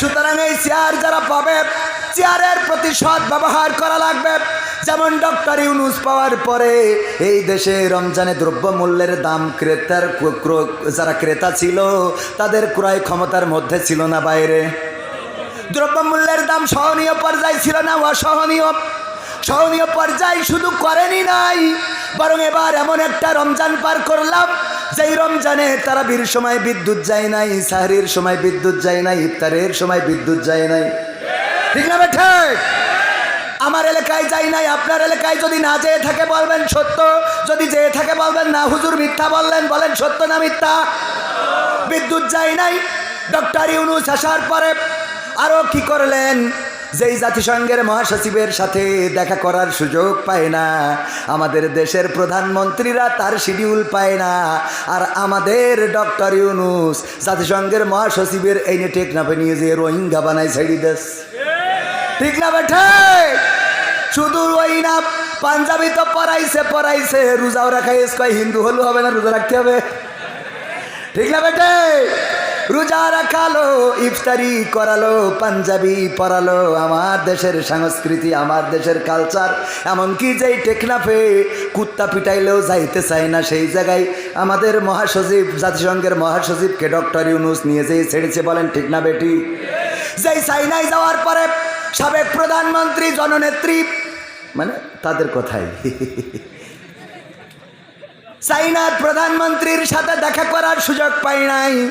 সুতরাং এই চেয়ার যারা পাবে, চেয়ারের প্রতি সৎ ব্যবহার করা লাগবে। যেমন ডক্টর ইউনুস পাওয়ার পরে এই দেশে রমজানে দ্রব্য মূল্যের দাম ক্রেতার ক্র- ক্র- যারা ক্রেতা ছিল, তাদের ক্রয় ক্ষমতার মধ্যে ছিল না বাইরে। দ্রব্যমূল্যের দাম সহনীয় পর্যায়ে ছিল না, অসহনীয়। সহনীয় পর্যায়ে শুধু করেনি নাই, বরং এবার এমন একটা রমজান পার করলাম যেই রমজানে তারা বীর সময় বিদ্যুৎ যায় নাই, সাহরির সময় বিদ্যুৎ যায় নাই, ইফতারের সময় বিদ্যুৎ যায় নাই। ঠিক না বেঠে? আমার এলাকায় যাই নাই, আপনার এলাকায় যদি না যেয়ে থাকে বলবেন সত্য, যদি যেয়ে থাকে বলবেন না, হুজুর মিথ্যা বললেন, বলেন সত্য না মিথ্যা? বিদ্যুৎ যায় নাই, ডক্টর ইউনুস আসার পরে আরও কি করলেন? যেই জাতিসংঘের মহাসচিবের সাথে দেখা করার সুযোগ পায় না, আমাদের দেশের প্রধানমন্ত্রীরা তার শিডিউল পায় না, আর আমাদের ডক্টর ইউনুস জাতিসংঘের মহাসচিবের এই নিয়ে টেকনাফে নিয়ে যে রোহিঙ্গা বানায় ছেড়ি দেশ। ঠিক না বেঠে শুধু ওই না, পাঞ্জাবি তো পড়াইছে পড়াইছে রোজাও রাখাই হিন্দু হলু হবে না, রোজা রাখতে হবে। ঠিক না বেটে রোজা রাখালো, ইফতারি করালো, পাঞ্জাবি পরালো। আমার দেশের সংস্কৃতি, আমার দেশের কালচার এমনকি যেই টেকনাফে কুত্তা পিটাইলেও যাইতে চায় না, সেই জায়গায় আমাদের মহাসচিব, জাতিসংঘের মহাসচিবকে ডক্টর ইউনুস নিয়ে যেয়ে ছেড়েছে বলেন ঠিক না বেটি? যেই চাইনায় যাওয়ার পরে সাবেক প্রধানমন্ত্রী, জননেত্রী মানে তাদের কথাই। চাইনার প্রধানমন্ত্রীর সাথে দেখা করার সুযোগ পাই নাই।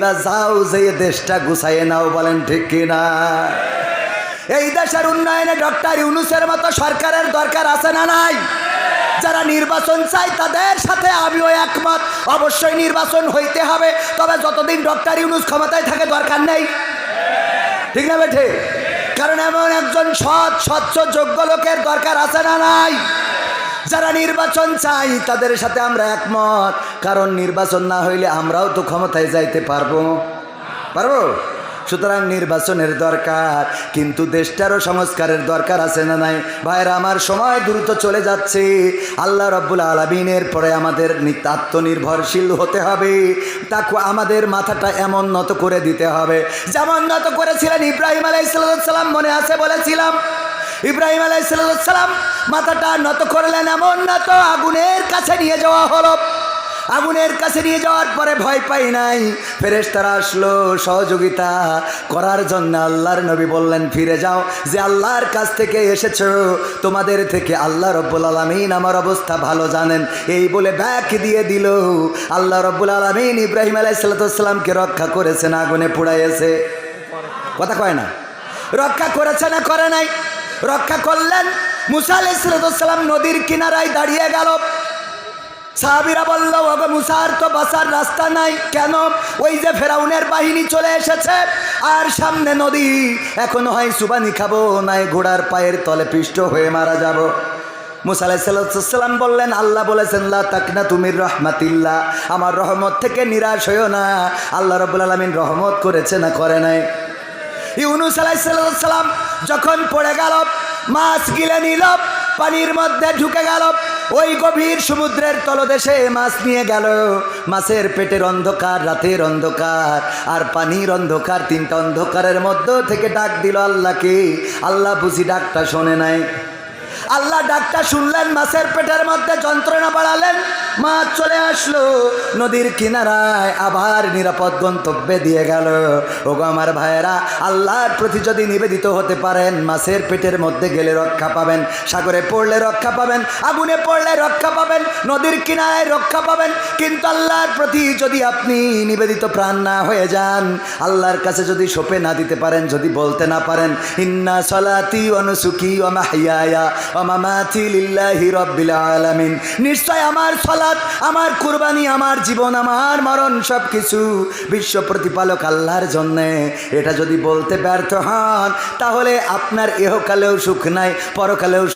এইবার যাও যে দেশটা গুছাইয়ে নাও বলেন ঠিক কিনা? এই দেশের উন্নয়নে ডক্টর ইউনুসের মতো সরকারের দরকার আছে না নাই? যারা নির্বাচন চায় তাদের সাথে আমিও একমত। অবশ্যই নির্বাচন হইতে হবে, তবে যতদিন ডক্টর ইউনুস ক্ষমতায় থাকে দরকার নেই। ঠিক না বেঠে? কারণ এমন একজন সৎ, স্বচ্ছ, যোগ্য লোকের দরকার আছে না নাই? যারা নির্বাচন চাই, তাদের সাথে আমরা একমত। কারণ নির্বাচন না হইলে আমরাও তো ক্ষমতায় যাইতে পারব। পারব? সুতরাং নির্বাচনের দরকার। কিন্তু দেশটারও সংস্কারের দরকার আছে না নাই? ভাইরা আমার সময় দ্রুত চলে যাচ্ছে। আল্লাহ রব্বুল আলমিনের পরে আমাদের আত্মনির্ভরশীল হতে হবে। তাকে আমাদের মাথাটা এমন নত করে দিতে হবে। যেমন নত করেছিলেন ইব্রাহিম আলাইসাল্লাম মনে আছে বলেছিলাম? ইব্রাহিম আলাইসাল্লাম মাথাটা নত করলেন, এমন নত আগুনের কাছে নিয়ে যাওয়া হলো। আগুনের কাছে নিয়ে যাওয়ার পরে ভয় পাই নাই। ফেরেশতারা আসলো, সহযোগিতা করার জন্য আল্লাহর নবী বললেন, ফিরে যাও, যে আল্লাহর কাছ থেকে এসেছ, তোমাদের থেকে আল্লাহ রব্বুল আলমিন আমার অবস্থা ভালো জানেন। এই বলে ব্যাক দিয়ে দিল। আল্লাহ রব্বুল আলমিন ইব্রাহিম আলাইসাল্লামকে রক্ষা করেছেন, আগুনে পুড়াইয়েছে। কথা কয় না? রক্ষা করেছে না, করে নাই। রক্ষা করলেন। মুসা আলাইসালাম নদীর কিনারায় দাঁড়িয়ে গেল। সাহাবিরা বলল, ওগো মুসার তো বাসার রাস্তা নাই। কেন? ওই যে ফেরাউনের বাহিনী চলে এসেছে। আর সামনে নদী। এখন হয় সুবানি খাব, নাই ঘোড়ার পায়ের তলে পিষ্ট হয়ে মারা যাব। মুসা আলাইসাল্লাম বললেন, আল্লাহ বলেছেন, লা তাকনা তুমির রহমাতিল্লাহ। আমার রহমত থেকে নিরাশ হইও না। আল্লাহ রবুল আলমিন রহমত করেছে না করে নাই। ইউনুস আলাইসাল্লাম যখন পড়ে গেল, মাছ গিলে নিল, পানির মধ্যে ঢুকে গেল, ওই গভীর সমুদ্রের তলদেশে মাছ নিয়ে গেল। মাছের পেটের অন্ধকার, রাতের অন্ধকার, আর পানির অন্ধকার, তিনটা অন্ধকারের মধ্য থেকে ডাক দিল আল্লাহকে। আল্লাহ বুঝি ডাকটা শোনে নাই। আল্লাহ ডাকটা শুনলেন, মাছের পেটের মধ্যে যন্ত্রণা বাড়ালেন। মাছ চলে আসলো, নদীর কিনারায় আবার নিরাপদ গন্তব্যে দিয়ে গেল। ওগো আমার ভাইয়েরা, আল্লাহর প্রতি যদি নিবেদিত হতে পারেন, মাছের পেটের মধ্যে গেলে রক্ষা পাবেন, সাগরে পড়লে রক্ষা পাবেন, আগুনে পড়লে রক্ষা পাবেন, নদীর কিনারায় রক্ষা পাবেন, কিন্তু আল্লাহর প্রতি যদি আপনি নিবেদিত প্রাণ না হয়ে যান, আল্লাহর কাছে যদি সোপে না দিতে পারেন, যদি বলতে না পারেন, ইন্না সলাতি অনুসুখী ও নিশ্চয় আমার সলাৎ আমার কুরবানি, আমার জীবন, আমার মরণ সব কিছু বিশ্ব প্রতিপালক আল্লাহর জন্যে। এটা যদি বলতে ব্যর্থ হন, তাহলে আপনার এহকালেও সুখ নাই, পরকালেও